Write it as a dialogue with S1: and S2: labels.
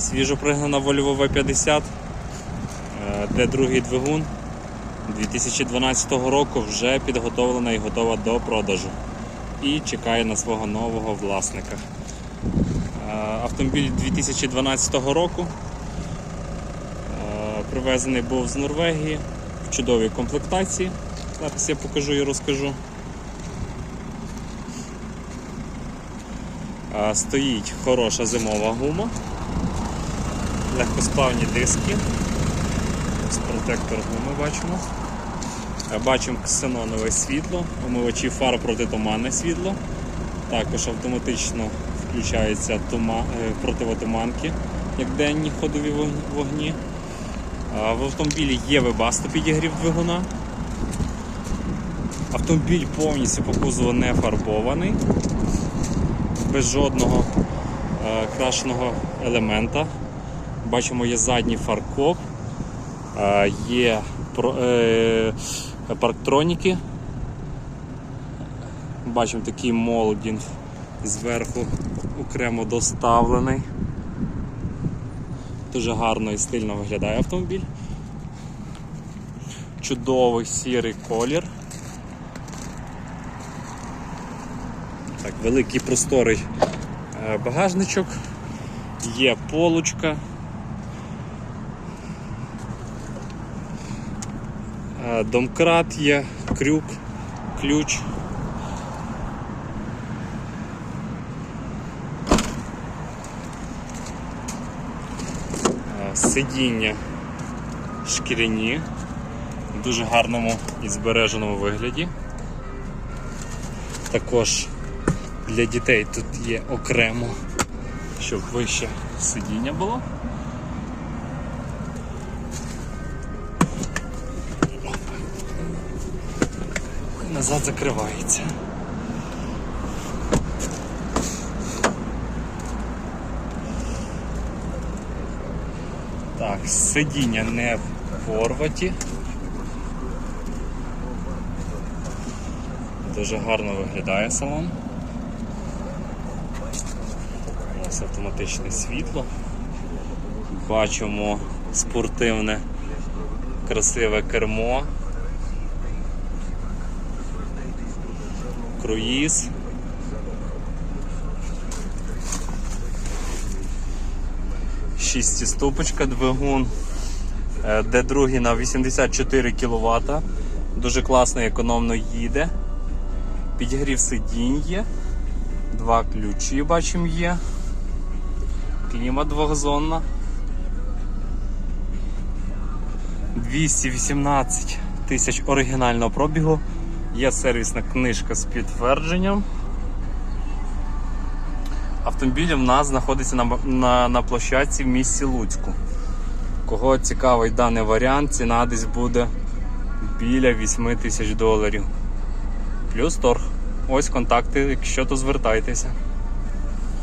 S1: Свіжо пригнана Volvo V50, е, де другий двигун 2012 року вже підготовлена і готова до продажу. І чекає на свого нового власника. Е, Автомобіль 2012 року. Е, Привезений був з Норвегії в чудовій комплектації. Зараз я покажу і розкажу. Стоїть хороша зимова гума, легкосплавні диски, Ось протектор гуми бачимо. Е, Бачимо ксенонове світло, омивачі фар протитуманне світло. Також автоматично включаються тума, е, противотуманки, як денні ходові вогні. В автомобілі є вебасто підігрів двигуна. Автомобіль повністю по кузову не фарбований, без жодного е, крашеного елемента. Бачимо, є задній фаркоп, е, є е, парктроніки. Бачимо такий молдінг зверху окремо доставлений. Дуже гарно і стильно виглядає автомобіль. Чудовий сірий колір. Так, великий просторий е, багажничок, є полочка. Домкрат є, крюк, ключ. Е, Сидіння шкіряні, в дуже гарному і збереженому вигляді. Також для дітей тут є окремо, щоб вище сидіння було. Назад закривається. Так, сидіння не порваті. Дуже гарно виглядає салон. Ось автоматичне світло. Бачимо спортивне, красиве кермо. Круїз. Шістиступочка двигун, е, де другий на 84 кВт. Дуже класно і економно їде. Підігрів сидінь є. Два ключі бачимо є. Кліма двохзонна. 218 тисяч оригінального пробігу. Є сервісна книжка з підтвердженням. Автомобіль в нас знаходиться на, на, на площадці в місті Луцьку. Кого цікавий даний варіант, ціна десь буде біля 8 тисяч доларів. Плюс торг. Ось контакти, якщо то звертайтеся.